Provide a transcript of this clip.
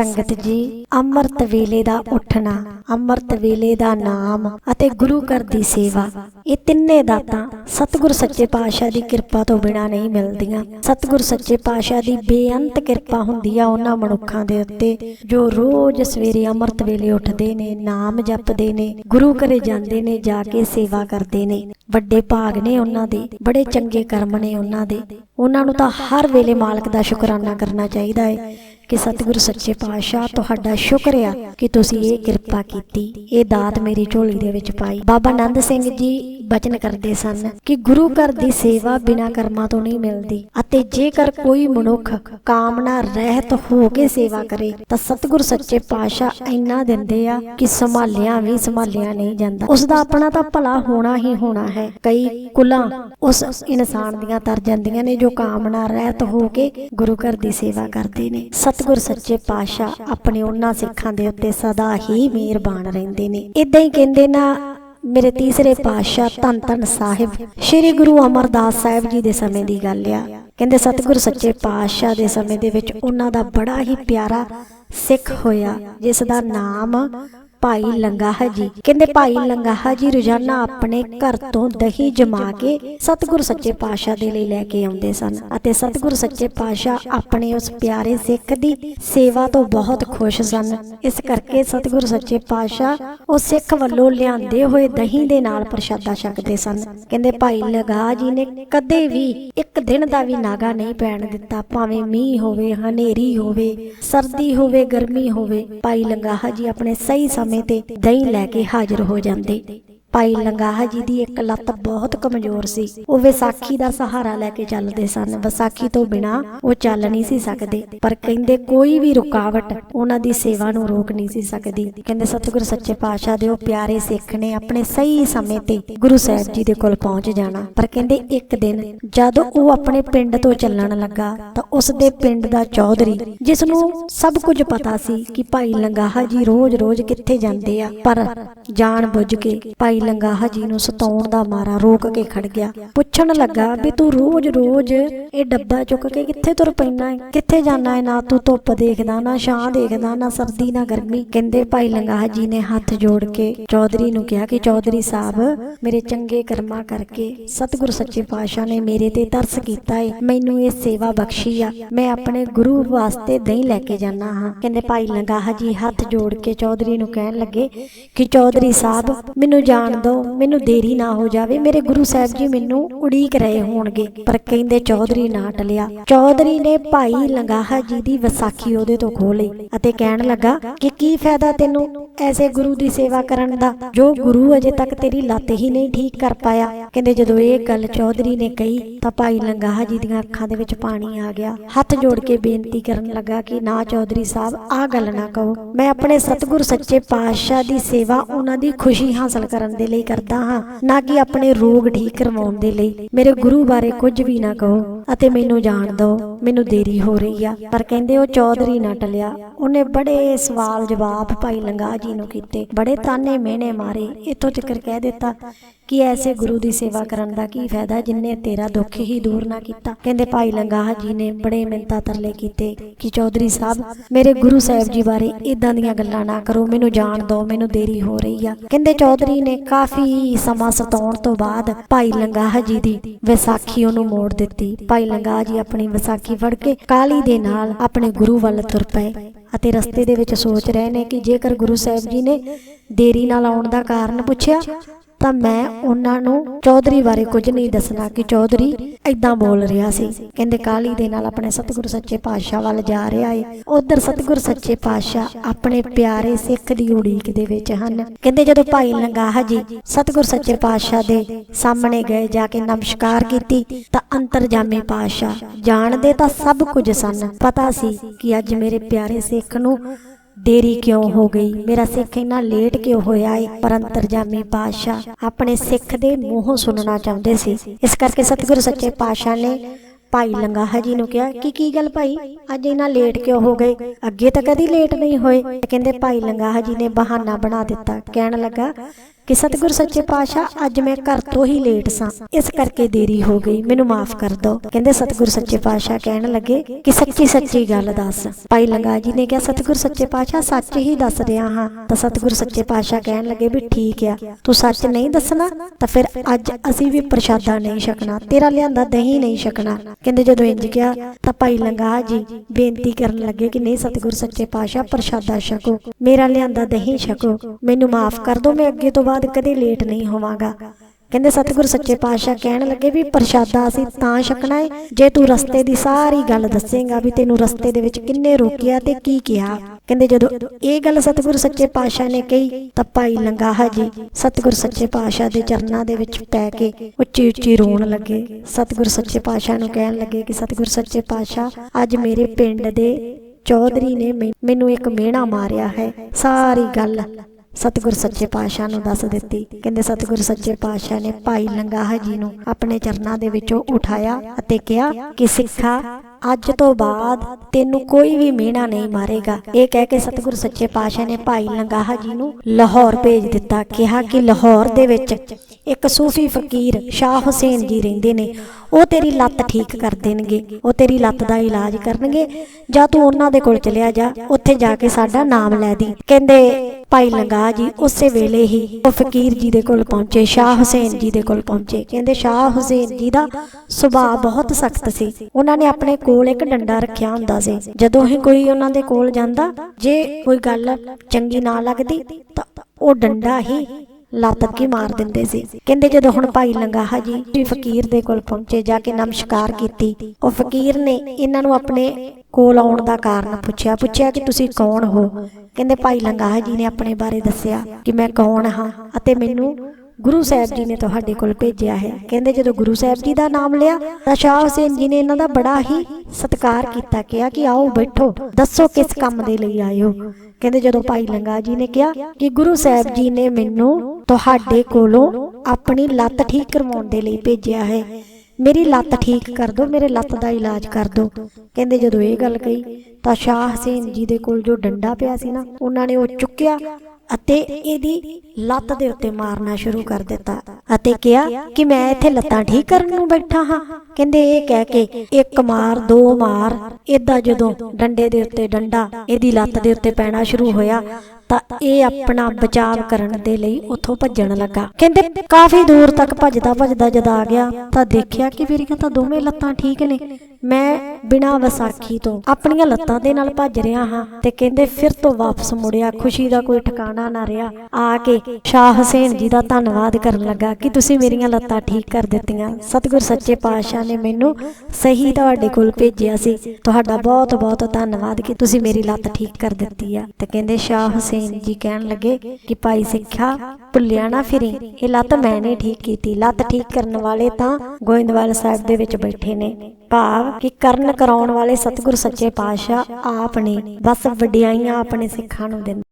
ਸੰਗਤ ਜੀ, ਅੰਮ੍ਰਿਤ ਵੇਲੇ ਦਾ ਉੱਠਣਾ, ਅੰਮ੍ਰਿਤ ਵੇਲੇ ਦਾ ਨਾਮ ਅਤੇ ਗੁਰੂ ਘਰ ਦੀ ਸੇਵਾ। ਇਹ ਤਿੰਨੇ ਦਾਤਾਂ ਸਤਿਗੁਰ ਸੱਚੇ ਪਾਤਸ਼ਾਹ ਦੀ ਕਿਰਪਾ ਤੋਂ ਬਿਨਾ ਨਹੀਂ ਮਿਲਦੀਆਂ। ਸਤਿਗੁਰ ਸੱਚੇ ਪਾਤਸ਼ਾਹ ਦੀ ਬੇਅੰਤ ਕਿਰਪਾ ਹੁੰਦੀ ਆ ਉਹਨਾਂ ਮਨੁੱਖਾਂ ਦੇ ਉੱਤੇ, ਜੋ ਰੋਜ਼ ਸਵੇਰੇ ਅੰਮ੍ਰਿਤ ਵੇਲੇ ਉੱਠਦੇ ਨੇ, ਨਾਮ ਜਪਦੇ ਨੇ, ਗੁਰੂ ਘਰੇ ਜਾਂਦੇ ਨੇ, ਜਾ ਕੇ ਸੇਵਾ ਕਰਦੇ ਨੇ। ਵੱਡੇ ਭਾਗ ਨੇ ਉਹਨਾਂ ਦੇ, ਬੜੇ ਚੰਗੇ ਕਰਮ ਨੇ ਉਹਨਾਂ ਦੇ। ਉਹਨਾਂ ਨੂੰ ਤਾਂ ਹਰ ਵੇਲੇ ਮਾਲਕ ਦਾ ਸ਼ੁਕਰਾਨਾ ਕਰਨਾ ਚਾਹੀਦਾ ਹੈ ਕਿ ਸਤਿਗੁਰੂ ਸੱਚੇ ਪਾਤਸ਼ਾਹ ਤੁਹਾਡਾ ਸ਼ੁਕਰ ਆ ਕਿ ਤੁਸੀਂ ਇਹ ਕਿਰਪਾ ਕੀਤੀ, ਇਹ ਦਾਤ ਮੇਰੀ ਝੋਲੀ ਦੇ ਵਿੱਚ ਪਾਈ। ਬਾਬਾ ਆਨੰਦ ਸਿੰਘ ਜੀ ਬਚਨ ਕਰਦੇ ਸਨ ਕਿ ਗੁਰੂ ਘਰ ਦੀ ਸੇਵਾ ਬਿਨਾਂ ਕਰਮਾਂ ਤੋਂ ਨਹੀਂ ਮਿਲਦੀ। ਅਤੇ ਜੇਕਰ ਕੋਈ ਮਨੁੱਖ ਕਾਮਨਾ ਰਹਿਤ ਹੋ ਕੇ ਸੇਵਾ ਕਰੇ, ਤਾਂ ਸਤਿਗੁਰੂ ਸੱਚੇ ਪਾਤਸ਼ਾਹ ਇੰਨਾ ਦਿੰਦੇ ਆ ਕਿ ਸੰਭਾਲਿਆ ਵੀ ਸੰਭਾਲਿਆ ਨਹੀਂ ਜਾਂਦਾ। ਉਸ ਦਾ ਆਪਣਾ ਤਾਂ ਭਲਾ ਹੋਣਾ ਹੀ ਹੋਣਾ ਹੈ। ਕਈ ਕੁਲਾਂ ਉਸ ਇਨਸਾਨ ਦੀਆਂ ਤਰ ਜਾਂਦੀਆਂ ਨੇ ਜੋ ਕਾਮਨਾ ਰਹਿਤ ਹੋ ਕੇ ਗੁਰੂ ਘਰ ਦੀ ਸੇਵਾ ਕਰਦੇ ਨੇ। ਸਤਿਗੁਰ ਸੱਚੇ ਪਾਤਸ਼ਾਹ ਆਪਣੇ ਉਹਨਾਂ ਸਿੱਖਾਂ ਦੇ ਉੱਤੇ ਸਦਾ ਹੀ ਮਿਹਰਬਾਨ ਰਹਿੰਦੇ ਨੇ। ਇਦਾਂ ਹੀ ਕਹਿੰਦੇ ਨਾ ਮੇਰੇ ਤੀਸਰੇ ਪਾਤਸ਼ਾਹ ਧੰਨ ਧੰਨ ਸਾਹਿਬ, ਸ੍ਰੀ ਗੁਰੂ ਅਮਰਦਾਸ ਸਾਹਿਬ ਜੀ ਦੇ ਸਮੇਂ ਦੀ ਗੱਲ ਆ। ਕਹਿੰਦੇ ਸਤਿਗੁਰ ਸੱਚੇ ਪਾਤਸ਼ਾਹ ਦੇ ਸਮੇਂ ਦੇ ਵਿੱਚ ਉਹਨਾਂ ਦਾ ਬੜਾ ਹੀ ਪਿਆਰਾ ਸਿੱਖ ਹੋਇਆ, ਜਿਸ ਦਾ ਨਾਮ ਭਾਈ ਲੰਗਾਹਾ ਜੀ। ਕਹਿੰਦੇ, ਭਾਈ ਲੰਗਾਹਾ ਜੀ, ਰੋਜ਼ਾਨਾ ਆਪਣੇ ਘਰ ਤੋਂ ਦਹੀਂ ਜਮਾ ਕੇ ਸਤਿਗੁਰ ਸੱਚੇ ਪਾਤਸ਼ਾਹ ਦੇ ਲਈ ਲੈ ਕੇ ਆਉਂਦੇ ਸਨ ਅਤੇ ਸਤਿਗੁਰ ਸੱਚੇ ਪਾਤਸ਼ਾਹ ਆਪਣੇ ਉਸ ਪਿਆਰੇ ਸਿੱਖ ਦੀ ਸੇਵਾ ਤੋਂ ਬਹੁਤ ਖੁਸ਼ ਸਨ। ਇਸ ਕਰਕੇ ਸਤਿਗੁਰ ਸੱਚੇ ਪਾਤਸ਼ਾਹ ਉਹ ਸਿੱਖ ਵੱਲੋਂ ਲਿਆਂਦੇ ਹੋਏ ਦਹੀਂ ਦੇ ਨਾਲ ਪ੍ਰਸ਼ਾਦਾ ਛਕਦੇ ਸਨ। ਕਹਿੰਦੇ, ਭਾਈ ਲੰਗਾਹ ਜੀ ਨੇ ਕਦੇ ਵੀ ਇੱਕ ਦਿਨ ਦਾ ਵੀ ਨਾਗਾ ਨਹੀਂ ਪੈਣ ਦਿੱਤਾ। ਭਾਵੇਂ ਮੀਂਹ ਹੋਵੇ, ਹਨੇਰੀ ਹੋਵੇ, ਸਰਦੀ ਹੋਵੇ, ਗਰਮੀ ਹੋਵੇ, ਭਾਈ ਲੰਗਾਹਾ ਜੀ ਆਪਣੇ ਸਹੀ ਸਮੇਂ ਤੇ ਦਹੀਂ ਲੈ ਕੇ ਹਾਜ਼ਰ ਹੋ ਜਾਂਦੇ। ਭਾਈ ਲੰਗਾਹ ਜੀ ਦੀ ਇੱਕ ਲੱਤ ਬਹੁਤ ਕਮਜ਼ੋਰ ਸੀ। ਉਹ ਵਿਸਾਖੀ ਦਾ ਸਹਾਰਾ ਲੈ ਕੇ ਚੱਲਦੇ ਸਨ। ਵਿਸਾਖੀ ਤੋਂ ਬਿਨਾ ਉਹ ਚੱਲ ਨਹੀਂ ਸੀ ਸਕਦੇ। ਪਰ ਕਹਿੰਦੇ ਕੋਈ ਵੀ ਰੁਕਾਵਟ ਉਹਨਾਂ ਦੀ ਸੇਵਾ ਨੂੰ ਰੋਕ ਨਹੀਂ ਸੀ ਸਕਦੀ। ਕਹਿੰਦੇ, ਸਤਿਗੁਰ ਸੱਚੇ ਪਾਤਸ਼ਾਹ ਦੇ ਉਹ ਪਿਆਰੇ ਸਿੱਖ ਨੇ ਆਪਣੇ ਸਹੀ ਸਮੇਂ ਤੇ ਗੁਰੂ ਸਾਹਿਬ ਜੀ ਦੇ ਕੋਲ ਪਹੁੰਚ ਜਾਣਾ। ਪਰ ਕਹਿੰਦੇ, ਇੱਕ ਦਿਨ ਜਦ ਉਹ ਆਪਣੇ ਪਿੰਡ ਤੋਂ ਚੱਲਣ ਲੱਗਾ ਤਾਂ ਉਸ ਦੇ ਪਿੰਡ ਦਾ ਚੌਧਰੀ, ਜਿਸ ਨੂੰ ਸਭ ਕੁਝ ਪਤਾ ਸੀ ਕਿ ਭਾਈ ਲੰਗਾਹ ਜੀ ਰੋਜ਼-ਰੋਜ਼ ਕਿੱਥੇ ਜਾਂਦੇ ਆ, ਪਰ ਜਾਣ ਬੁੱਝ ਕੇ ਭਾਈ ਲੰਗਾਹਾ ਜੀ ਨੂੰ ਸਤਾਉਣ ਦਾ ਮਾਰਾ ਰੋਕ ਕੇ ਖੜ ਗਿਆ। ਪੁੱਛਣ ਲੱਗਾ ਵੀ ਤੂੰ ਰੋਜ਼-ਰੋਜ਼ ਇਹ ਡੱਬਾ ਚੁੱਕ ਕੇ ਕਿੱਥੇ ਤੁਰ ਪੈਣਾ ਹੈ? ਕਿੱਥੇ ਜਾਣਾ ਹੈ? ਨਾ ਤੂੰ ਧੁੱਪ ਦੇਖਦਾ, ਨਾ ਛਾਂ ਦੇਖਦਾ, ਨਾ ਸਰਦੀ, ਨਾ ਗਰਮੀ। ਕਹਿੰਦੇ ਭਾਈ ਲੰਗਾਹ ਜੀ ਨੇ ਹੱਥ ਜੋੜ ਕੇ ਚੌਧਰੀ ਨੂੰ ਕਿਹਾ ਕਿ ਚੌਧਰੀ ਸਾਹਿਬ, ਮੇਰੇ ਚੰਗੇ ਕਰਮਾਂ ਕਰਕੇ ਸਤਿਗੁਰ ਸੱਚੇ ਪਾਤਸ਼ਾਹ ਨੇ ਮੇਰੇ ਤੇ ਤਰਸ ਕੀਤਾ ਹੈ ਮੈਨੂੰ ਇਹ ਸੇਵਾ ਬਖਸ਼ੀ ਆ। ਮੈਂ ਆਪਣੇ ਗੁਰੂ ਵਾਸਤੇ ਦਹੀਂ ਲੈ ਕੇ ਜਾਣਾ ਹਾਂ। ਕਹਿੰਦੇ ਭਾਈ ਲੰਗਾਹਾ ਜੀ ਹੱਥ ਜੋੜ ਕੇ ਚੌਧਰੀ ਨੂੰ ਕਹਿਣ ਲੱਗੇ ਕਿ ਚੌਧਰੀ ਸਾਹਿਬ, ਮੈਨੂੰ ਜਾਣ ਦਿਓ ਮੈਨੂੰ ਦੇਰੀ ਨਾ ਹੋ ਜਾਵੇ, ਮੇਰੇ ਗੁਰੂ ਸਾਹਿਬ ਜੀ ਮੈਨੂੰ ਉਡੀਕ ਰਹੇ ਹੋਣਗੇ। ਪਰ ਕਹਿੰਦੇ ਚੌਧਰੀ ਨਾ ਟਲਿਆ। ਚੌਧਰੀ ਨੇ ਭਾਈ ਲੰਗਾਹਾ ਜੀ ਦੀ ਵਿਸਾਖੀ ਉਹਦੇ ਤੋਂ ਖੋਹ ਲਈ ਅਤੇ ਕਹਿਣ ਲੱਗਾ ਕਿ ਕੀ ਫਾਇਦਾ ਤੈਨੂੰ ਐਸੇ ਗੁਰੂ ਦੀ ਸੇਵਾ ਕਰਨ ਦਾ, ਜੋ ਗੁਰੂ ਅਜੇ ਤੱਕ ਤੇਰੀ ਲੱਤ ਹੀ ਨਹੀਂ ਠੀਕ ਕਰ ਪਾਇਆ। ਕਹਿੰਦੇ ਜਦੋਂ ਇਹ ਗੱਲ ਚੌਧਰੀ ਨੇ ਕਹੀ, ਤਾਂ ਭਾਈ ਲੰਗਾਹਾ ਜੀ ਦੀਆਂ ਅੱਖਾਂ ਦੇ ਵਿੱਚ ਪਾਣੀ ਆ ਗਿਆ। ਹੱਥ ਜੋੜ ਕੇ ਬੇਨਤੀ ਕਰਨ ਲੱਗਾ ਕਿ ਨਾ ਚੌਧਰੀ ਸਾਹਿਬ, ਆਹ ਗੱਲ ਨਾ ਕਹੋ। ਮੈਂ ਆਪਣੇ ਸਤਿਗੁਰ ਸੱਚੇ ਪਾਤਸ਼ਾਹ ਦੀ ਸੇਵਾ ਉਹਨਾਂ ਦੀ ਖੁਸ਼ੀ ਹਾਸਲ ਕਰਨ ਦੇ ਲਈ ਕਰਦਾ ਹਾਂ, ਨਾ ਕਿ ਆਪਣੇ ਰੋਗ ਠੀਕ ਕਰਵਾਉਣ ਦੇ ਲਈ। ਮੇਰੇ ਗੁਰੂ ਬਾਰੇ ਕੁਝ ਵੀ ਨਾ ਕਹੋ ਅਤੇ ਮੈਨੂੰ ਜਾਣ ਦਿਓ ਮੈਨੂੰ ਦੇਰੀ ਹੋ ਰਹੀ ਆ। ਪਰ ਕਹਿੰਦੇ ਉਹ ਚੌਧਰੀ ਨਾ ਟਲਿਆ। ਉਹਨੇ ਬੜੇ ਸਵਾਲ ਜਵਾਬ ਭਾਈ ਲੰਗਾ ਜੀ ਨੂੰ ਕੀਤੇ। ਬੜੇ ਤਾਨੇ ਮਿਹਣੇ ਮਾਰੇ। ਇਤੋਂ ਤੱਕ ਕਹਿ ਦਿੱਤਾ ਕਿ ਐਸੇ ਗੁਰੂ ਦੀ ਸੇਵਾ ਕਰਨ ਦਾ ਕੀ ਫਾਇਦਾ ਜਿਨਨੇ ਤੇਰਾ ਦੁੱਖ ਹੀ ਦੂਰ ਨਾ ਕੀਤਾ? ਕਹਿੰਦੇ ਭਾਈ ਲੰਗਾਹ ਜੀ ਨੇ ਬੜੇ ਮਿੰਤਾ ਤਰਲੇ ਕੀਤੇ ਕਿ ਚੌਧਰੀ ਸਾਹਿਬ, ਮੇਰੇ ਗੁਰੂ ਸਾਹਿਬ ਜੀ ਬਾਰੇ ਇਦਾਂ ਦੀਆਂ ਗੱਲਾਂ ਨਾ ਕਰੋ, ਮੈਨੂੰ ਜਾਣ ਦਿਓ, ਮੈਨੂੰ ਦੇਰੀ ਹੋ ਰਹੀ ਆ। ਕਹਿੰਦੇ ਚੌਧਰੀ ਨੇ ਕਾਫੀ ਸਮਾਂ ਸਤਾਉਣ ਤੋਂ ਬਾਅਦ ਭਾਈ ਲੰਗਾਹ ਜੀ ਦੀ ਵਿਸਾਖੀ ਉਹਨੂੰ ਮੋੜ ਦਿੱਤੀ। ਭਾਈ ਲੰਗਾਹ ਜੀ ਆਪਣੀ ਵਿਸਾਖੀ ਫੜ ਕੇ ਕਾਲੀ ਦੇ ਨਾਲ ਆਪਣੇ ਗੁਰੂ ਵੱਲ ਤੁਰ ਪਏ ਅਤੇ ਰਸਤੇ ਦੇ ਵਿੱਚ ਸੋਚ ਰਹੇ ਨੇ ਕਿ ਜੇਕਰ ਗੁਰੂ ਸਾਹਿਬ ਜੀ ਨੇ ਦੇਰੀ ਨਾਲ ਆਉਣ ਦਾ ਕਾਰਨ ਪੁੱਛਿਆ ਤਾਂ ਮੈਂ ਉਹਨਾਂ ਨੂੰ ਚੌਧਰੀ ਬਾਰੇ ਕੁਝ ਨਹੀਂ ਦੱਸਣਾ ਕਿ ਚੌਧਰੀ ਐਦਾਂ ਬੋਲ ਰਿਹਾ ਸੀ। ਕਹਿੰਦੇ, ਕਾਲੀ ਦੇ ਨਾਲ ਆਪਣੇ ਸਤਿਗੁਰੂ ਸੱਚੇ ਪਾਤਸ਼ਾਹ ਵੱਲ ਜਾ ਰਿਹਾ ਏ। ਉਧਰ ਸਤਿਗੁਰੂ ਸੱਚੇ ਪਾਤਸ਼ਾਹ ਆਪਣੇ ਪਿਆਰੇ ਸਿੱਖ ਦੀ ਉਡੀਕ ਦੇ ਵਿੱਚ ਹਨ। ਕਹਿੰਦੇ, ਜਦੋਂ ਭਾਈ ਲੰਗਾਹ ਜੀ ਸਤਿਗੁਰ ਸੱਚੇ ਪਾਤਸ਼ਾਹ ਦੇ ਸਾਹਮਣੇ ਗਏ ਜਾ ਕੇ ਨਮਸਕਾਰ ਕੀਤੀ, ਤਾਂ ਅੰਤਰਜਾਮੀ ਪਾਤਸ਼ਾਹ ਜਾਣਦੇ ਤਾਂ ਸਭ ਕੁਝ ਸਨ। ਪਤਾ ਸੀ ਕਿ ਅੱਜ ਮੇਰੇ ਪਿਆਰੇ ਸਿੱਖ ਨੂੰ ਦੇਰੀ ਕਿਉਂ ਹੋ ਗਈ? ਮੇਰਾ ਸਿੱਖ ਇੰਨਾ ਲੇਟ ਕਿਉਂ ਹੋਇਆ ਏ? ਪਰ ਅੰਤਰਜਾਮੀ ਪਾਤਸ਼ਾਹ ਆਪਣੇ ਸਿੱਖ ਦੇ ਮੂੰਹੋਂ ਸੁਣਨਾ ਚਾਹੁੰਦੇ ਸੀ। ਇਸ ਕਰਕੇ ਸਤਿਗੁਰੂ ਸੱਚੇ ਪਾਤਸ਼ਾਹ ਨੇ ਭਾਈ ਲੰਗਾਹਾ ਜੀ ਨੂੰ ਕਿਹਾ, ਕਿ, ਕੀ ਗੱਲ ਭਾਈ? ਅੱਜ ਇੰਨਾ ਲੇਟ ਕਿਉਂ ਹੋ ਗਏ? ਅੱਗੇ ਤਾਂ ਕਦੀ ਲੇਟ ਨਹੀਂ ਹੋਏ। ਤੇ ਕਹਿੰਦੇ ਭਾਈ ਲੰਗਾਹਾ ਜੀ ਨੇ ਬਹਾਨਾ ਬਣਾ ਦਿੱਤਾ। ਕਹਿਣ ਲੱਗਾ ਕਿ ਸਤਿਗੁਰ ਸੱਚੇ ਪਾਤਸ਼ਾਹ, ਅੱਜ ਮੈਂ ਘਰ ਤੋਂ ਹੀ ਲੇਟ ਸਾਂ। ਇਸ ਕਰਕੇ ਦੇਰੀ ਹੋ ਗਈ। ਮੈਨੂੰ ਮਾਫ ਕਰ ਦਿਓ ਕਹਿੰਦੇ ਸਤਿਗੁਰ ਸੱਚੇ ਪਾਤਸ਼ਾਹ ਕਹਿਣ ਲੱਗੇ ਕਿ ਸੱਚੀ ਸੱਚੀ ਗੱਲ ਦੱਸ। ਭਾਈ ਲੰਗਾ ਜੀ ਨੇ ਕਿਹਾ, ਸਤਿਗੁਰ ਸੱਚੇ ਪਾਤਸ਼ਾਹ, ਸੱਚ ਹੀ ਦੱਸ ਰਿਹਾ ਹਾਂ। ਤਾਂ ਸਤਿਗੁਰ ਸੱਚੇ ਪਾਤਸ਼ਾਹ ਕਹਿਣ ਲੱਗੇ ਵੀ ਠੀਕ ਆ। ਤੂੰ ਸੱਚ ਨਹੀਂ ਦੱਸਣਾ, ਤਾਂ ਫਿਰ ਅੱਜ ਅਸੀਂ ਵੀ ਪ੍ਰਸ਼ਾਦਾ ਨਹੀਂ ਛਕਣਾ। ਤੇਰਾ ਲਿਆਂਦਾ ਦਹੀਂ ਨਹੀਂ ਛਕਣਾ। ਕਹਿੰਦੇ ਜਦੋਂ ਇੰਜ ਕਿਹਾ, ਤਾਂ ਭਾਈ ਲੰਗਾ ਜੀ ਬੇਨਤੀ ਕਰਨ ਲੱਗੇ ਕਿ ਨਹੀਂ, ਸਤਿਗੁਰ ਸੱਚੇ ਪਾਤਸ਼ਾਹ, ਪ੍ਰਸ਼ਾਦਾ ਛਕੋ। ਮੇਰਾ ਲਿਆਂਦਾ ਦਹੀਂ ਛਕੋ। ਮੈਨੂੰ ਮਾਫ ਕਰ ਦਿਓ ਮੈਂ ਅੱਗੇ ਤੋਂ ਬਾਅਦ ਕਦੇ ਲੇਟ ਨਹੀਂ ਹੋਵਾਂਗਾ। ਕਹਿੰਦੇ, ਸਤਿਗੁਰ ਸੱਚੇ ਪਾਤਸ਼ਾਹ ਕਹਿਣ ਲੱਗੇ ਵੀ ਪ੍ਰਸ਼ਾਦਾ ਅਸੀਂ ਤਾਂ ਛਕਣਾ ਹੈ ਜੇ ਤੂੰ ਰਸਤੇ ਦੀ ਸਾਰੀ ਗੱਲ ਦੱਸੇਂਗਾ ਵੀ ਤੈਨੂੰ ਰਸਤੇ ਦੇ ਵਿੱਚ ਕਿੰਨੇ ਰੋਕਿਆ ਤੇ ਕੀ ਕਿਹਾ? ਕਹਿੰਦੇ, ਜਦੋਂ ਇਹ ਗੱਲ ਸਤਿਗੁਰ ਸੱਚੇ ਪਾਤਸ਼ਾਹ ਨੇ ਕਹੀ, ਤਾਂ ਭਾਈ ਲੰਗਾਹਾ ਜੀ ਸਤਿਗੁਰ ਸੱਚੇ ਪਾਤਸ਼ਾਹ ਦੇ ਚਰਨਾਂ ਦੇ ਵਿੱਚ ਪੈ ਕੇ ਉੱਚੀ ਉੱਚੀ ਰੋਣ ਲੱਗੇ। ਸਤਿਗੁਰ ਸੱਚੇ ਪਾਤਸ਼ਾਹ ਨੂੰ ਕਹਿਣ ਲੱਗੇ ਕਿ, ਸਤਿਗੁਰ ਸੱਚੇ ਪਾਤਸ਼ਾਹ, ਅੱਜ ਮੇਰੇ ਪਿੰਡ ਦੇ ਚੌਧਰੀ ਨੇ ਮੈਨੂੰ ਇੱਕ ਮਿਹਣਾ ਮਾਰਿਆ ਹੈ। ਸਾਰੀ ਗੱਲ ਸਤਿਗੁਰ ਸੱਚੇ ਪਾਤਸ਼ਾਹ ਨੂੰ ਦੱਸ ਦਿੱਤੀ। ਕਹਿੰਦੇ, ਸਤਿਗੁਰ ਸੱਚੇ ਪਾਤਸ਼ਾਹ ਨੇ ਭਾਈ ਲੰਗਾਹ ਜੀ ਨੂੰ ਆਪਣੇ ਚਰਨਾਂ ਦੇ ਵਿੱਚੋਂ ਉਠਾਇਆ ਅਤੇ ਕਿਹਾ ਕਿ ਸਿੱਖਾ, ਅੱਜ ਤੋਂ ਬਾਅਦ ਤੈਨੂੰ ਕੋਈ ਵੀ ਮਿਹਣਾ ਨਹੀਂ ਮਾਰੇਗਾ। ਇਹ ਕਹਿ ਕੇ ਸਤਿਗੁਰ ਸੱਚੇ ਪਾਤਸ਼ਾਹ ਨੇ ਭਾਈ ਲੰਗਾਹ ਜੀ ਨੂੰ ਲਾਹੌਰ ਭੇਜ ਦਿੱਤਾ। ਕਿਹਾ ਕਿ ਲਾਹੌਰ ਦੇ ਵਿੱਚ ਇੱਕ ਸੂਫੀ ਫਕੀਰ ਸ਼ਾਹ ਹੁਸੈਨ ਜੀ ਰਹਿੰਦੇ ਨੇ। ਉਹ ਤੇਰੀ ਲੱਤ ਠੀਕ ਕਰ ਦੇਣਗੇ। ਉਹ ਤੇਰੀ ਲੱਤ ਦਾ ਇਲਾਜ ਕਰਨਗੇ। ਜਾਂ ਤੂੰ ਉਹਨਾਂ ਦੇ ਕੋਲ ਚਲਿਆ ਜਾ। ਉੱਥੇ ਜਾ ਕੇ ਸਾਡਾ ਨਾਮ ਲੈ ਦੀ। ਕਹਿੰਦੇ ਭਾਈ ਲੰਗਾ ਜੀ ਉਸੇ ਵੇਲੇ ਹੀ ਉਹ ਫਕੀਰ ਜੀ ਦੇ ਕੋਲ ਪਹੁੰਚੇ, ਸ਼ਾਹ ਹੁਸੈਨ ਜੀ ਦੇ ਕੋਲ ਪਹੁੰਚੇ। ਕਹਿੰਦੇ, ਸ਼ਾਹ ਹੁਸੈਨ ਜੀ ਦਾ ਸੁਭਾਅ ਬਹੁਤ ਸਖਤ ਸੀ। ਉਹਨਾਂ ਨੇ ਆਪਣੇ ਕੋਲ ਇੱਕ ਡੰਡਾ ਰੱਖਿਆ ਹੁੰਦਾ ਸੀ। ਜਦੋਂ ਹੀ ਕੋਈ ਉਹਨਾਂ ਦੇ ਕੋਲ ਜਾਂਦਾ, ਜੇ ਕੋਈ ਗੱਲ ਚੰਗੀ ਨਾ ਲੱਗਦੀ, ਤਾਂ ਉਹ ਡੰਡਾ ਹੀ ਲੱਤ ਕੀ ਮਾਰ ਦਿੰਦੇ ਸੀ। ਕਹਿੰਦੇ, ਜਦੋਂ ਹੁਣ ਭਾਈ ਲੰਗਾਹਾ ਜੀ ਫਕੀਰ ਦੇ ਕੋਲ ਪਹੁੰਚੇ, ਜਾ ਕੇ ਨਮਸਕਾਰ ਕੀਤੀ, ਉਹ ਫਕੀਰ ਨੇ ਇਹਨਾਂ ਨੂੰ ਆਪਣੇ ਕੋਲ ਆਉਣ ਦਾ ਕਾਰਨ ਪੁੱਛਿਆ ਪੁੱਛਿਆ ਕਿ ਤੁਸੀਂ ਕੌਣ ਹੋ? ਕਹਿੰਦੇ, ਭਾਈ ਲੰਗਾਹਾ ਜੀ ਨੇ ਆਪਣੇ ਬਾਰੇ ਦੱਸਿਆ ਕਿ ਮੈਂ ਕੌਣ ਹਾਂ ਅਤੇ ਮੈਨੂੰ ਗੁਰੂ ਸਾਹਿਬ ਜੀ ਨੇ ਤੁਹਾਡੇ ਕੋਲ ਭੇਜਿਆ ਹੈ। ਕਹਿੰਦੇ, ਜਦੋਂ ਗੁਰੂ ਸਾਹਿਬ ਜੀ ਦਾ ਨਾਮ ਲਿਆ ਤਾਂ ਸ਼ਾਹ ਹੁਸੈਨ ਜੀ ਨੇ ਇਹਨਾਂ ਦਾ ਬੜਾ ਹੀ ਸਤਿਕਾਰ ਕੀਤਾ, ਕਿਹਾ ਕਿ ਆਓ ਬੈਠੋ, ਦੱਸੋ ਕਿਸ ਕੰਮ ਦੇ ਲਈ ਆਏ ਹੋ? ਕਹਿੰਦੇ, ਜਦੋਂ ਭਾਈ ਲੰਗਾ ਜੀ ਨੇ ਕਿਹਾ ਕਿ ਗੁਰੂ ਸਾਹਿਬ ਜੀ ਨੇ ਮੈਨੂੰ ਤੁਹਾਡੇ ਕੋਲੋਂ ਆਪਣੀ ਲੱਤ ਠੀਕ ਕਰਵਾਉਣ ਦੇ ਲਈ ਭੇਜਿਆ ਹੈ ਮੇਰੀ ਲੱਤ ਠੀਕ ਕਰ ਦਿਓ ਮੇਰੇ ਲੱਤ ਦਾ ਇਲਾਜ ਕਰ ਦਿਓ ਕਹਿੰਦੇ ਜਦੋਂ ਇਹ ਗੱਲ ਕਹੀ, ਤਾਂ ਸ਼ਾਹ ਹੁਸੈਨ ਜੀ ਦੇ ਕੋਲ ਜੋ ਡੰਡਾ ਪਿਆ ਸੀ ਨਾ, ਉਹਨਾਂ ਨੇ ਉਹ ਚੁੱਕਿਆ ਅਤੇ ਇਹਦੀ ਲੱਤ ਦੇ ਉੱਤੇ ਮਾਰਨਾ ਸ਼ੁਰੂ ਕਰ ਦਿੱਤਾ ਅਤੇ ਕਿਹਾ ਕਿ ਮੈਂ ਇੱਥੇ ਲੱਤਾਂ ਠੀਕ ਕਰਨ ਨੂੰ ਬੈਠਾ ਹਾਂ। ਕਹਿੰਦੇ ਇਹ ਕਹਿ ਕੇ ਇੱਕ ਮਾਰ, ਦੋ ਮਾਰ ਇਦਾਂ ਜਦੋਂ ਡੰਡੇ ਦੇ ਉੱਤੇ ਡੰਡਾ, ਇਹਦੀ ਲੱਤ ਦੇ ਉੱਤੇ ਪੈਣਾ ਸ਼ੁਰੂ ਹੋਇਆ ਤਾਂ ਇਹ ਆਪਣਾ ਬਚਾਅ ਕਰਨ ਦੇ ਲਈ ਉੱਥੋਂ ਭੱਜਣ ਲੱਗਾ। ਕਹਿੰਦੇ, ਕਾਫੀ ਦੂਰ ਤੱਕ ਭੱਜਦਾ ਭੱਜਦਾ ਜਦ ਆ ਗਿਆ, ਤਾਂ ਦੇਖਿਆ ਕਿ ਮੇਰੀਆਂ ਤਾਂ ਦੋਵੇਂ ਲੱਤਾਂ ਠੀਕ ਨੇ। ਮੈਂ ਬਿਨਾਂ ਵਿਸਾਖੀ ਤੋਂ ਆਪਣੀਆਂ ਲੱਤਾਂ ਦੇ ਨਾਲ ਭੱਜ ਰਿਹਾ ਹਾਂ ਤੇ ਕਹਿੰਦੇ, ਫਿਰ ਤੋਂ ਵਾਪਸ ਮੁੜਿਆ, ਖੁਸ਼ੀ ਦਾ ਕੋਈ ਠਿਕਾਣਾ ਨਾ ਰਿਹਾ। ਆ ਕੇ ਸ਼ਾਹ ਹੁਸੈਨ ਜੀ ਦਾ ਧੰਨਵਾਦ ਕਰਨ ਲੱਗਾ ਕਿ ਤੁਸੀਂ ਮੇਰੀਆਂ ਲੱਤਾਂ ਠੀਕ ਕਰ ਦਿੱਤੀਆਂ। ਸਤਿਗੁਰ ਸੱਚੇ ਪਾਤਸ਼ਾਹ ਨੇ ਮੈਨੂੰ ਸਹੀ ਤੁਹਾਡੇ ਕੋਲ ਭੇਜਿਆ ਸੀ। ਤੁਹਾਡਾ ਬਹੁਤ ਬਹੁਤ ਧੰਨਵਾਦ ਕਿ ਤੁਸੀਂ ਮੇਰੀ ਲੱਤ ਠੀਕ ਕਰ ਦਿੱਤੀ ਆ। ਤੇ ਕਹਿੰਦੇ, ਸ਼ਾਹ ਹੁਸੈਨ ਜੀ ਕਹਿਣ ਲੱਗੇ ਕਿ ਭਾਈ ਸਿੱਖਿਆ, ਭੁੱਲਿਆ ਨਾ ਫਿਰੀ। ਇਹ ਲੱਤ ਮੈਂ ਨੇ ਠੀਕ ਕੀਤੀ। ਲੱਤ ਠੀਕ ਕਰਨ ਵਾਲੇ ਤਾਂ ਗੋਇੰਦਵਾਲ ਸਾਹਿਬ ਦੇ ਵਿੱਚ ਬੈਠੇ ਨੇ। ਭਾਵ ਕਿ ਕਰਨ ਕਰਾਉਣ ਵਾਲੇ ਸਤਿਗੁਰ ਸੱਚੇ ਪਾਤਸ਼ਾਹ ਆਪ ਨੇ। ਬਸ ਵਡਿਆਈਆਂ ਆਪਣੇ ਸਿੱਖਾਂ ਨੂੰ ਦਿੰਦੇ